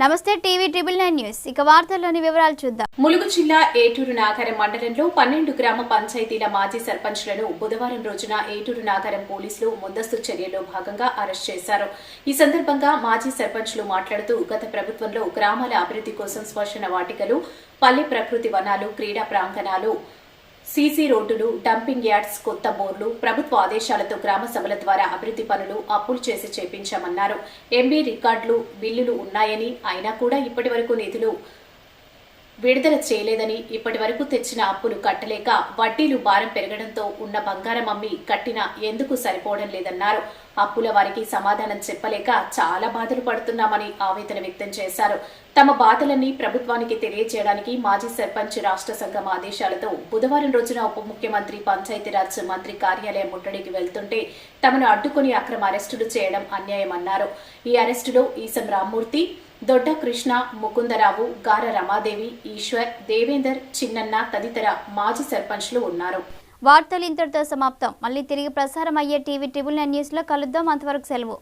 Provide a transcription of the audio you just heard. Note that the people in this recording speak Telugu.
నమస్తే టీవీ ట్రిబుల్ నైన్ న్యూస్. ఇక వార్తల్లోని వివరాలు చూద్దాం. ములుగు జిల్లా ఏటూరు నాగరం మండలంలో పన్నెండు గ్రామ పంచాయతీల మాజీ సర్పంచ్లను బుధవారం రోజున ఏటూరు నాగరం పోలీసులు ముందస్తు చర్యల్లో భాగంగా అరెస్ట్ చేశారు. ఈ సందర్భంగా మాజీ సర్పంచ్లు మాట్లాడుతూ గత ప్రభుత్వంలో గ్రామాల అభివృద్ధి కోసం శ్మశాన వాటికలు పల్లె ప్రకృతి వనాలు క్రీడా ప్రాంగణాలు సీసీ రోడ్డులు డంపింగ్ యార్డ్స్ కొత్త బోర్లు ప్రభుత్వ ఆదేశాలతో గ్రామ సభల ద్వారా అభివృద్ధి పనులు అప్పులు చేసి చేపించామన్నారు. ఎంబీ రికార్డులు బిల్లులు ఉన్నాయని అయినా కూడా ఇప్పటి వరకు నిధులు విడుదల చేయలేదని ఇప్పటి వరకు తెచ్చిన అప్పులు కట్టలేక వడ్డీలు భారం పెరగడంతో ఉన్న బంగారం అమ్మి కట్టిన ఎందుకు సరిపోవడం లేదన్నారు. అప్పుల వారికి సమాధానం చెప్పలేక చాలా బాధలు పడుతున్నామని ఆవేదన వ్యక్తం చేశారు. తమ బాధలన్నీ ప్రభుత్వానికి తెలియజేయడానికి మాజీ సర్పంచ్ రాష్ట్ర సంఘం ఆదేశాలతో బుధవారం రోజున ఉప ముఖ్యమంత్రి పంచాయతీరాజ్ మంత్రి కార్యాలయం ముట్టడికి వెళ్తుంటే తమను అడ్డుకుని అక్రమ అరెస్టులు చేయడం అన్యాయమన్నారు. ఈ అరెస్టులో ఈసం రామ్మూర్తి దొడ్డ కృష్ణ ముకుందరావు గార రమాదేవి ఈశ్వర్ దేవేందర్ చిన్నన్న తదితర మాజీ సర్పంచ్లు ఉన్నారు. వార్తలు ఇంతటితో సమాప్తం. మళ్ళీ తిరిగి ప్రసారం అయ్యే టీవీ ట్రిబుల్ నైన్ న్యూస్లో కలుద్దాం. అంతవరకు సెలవు.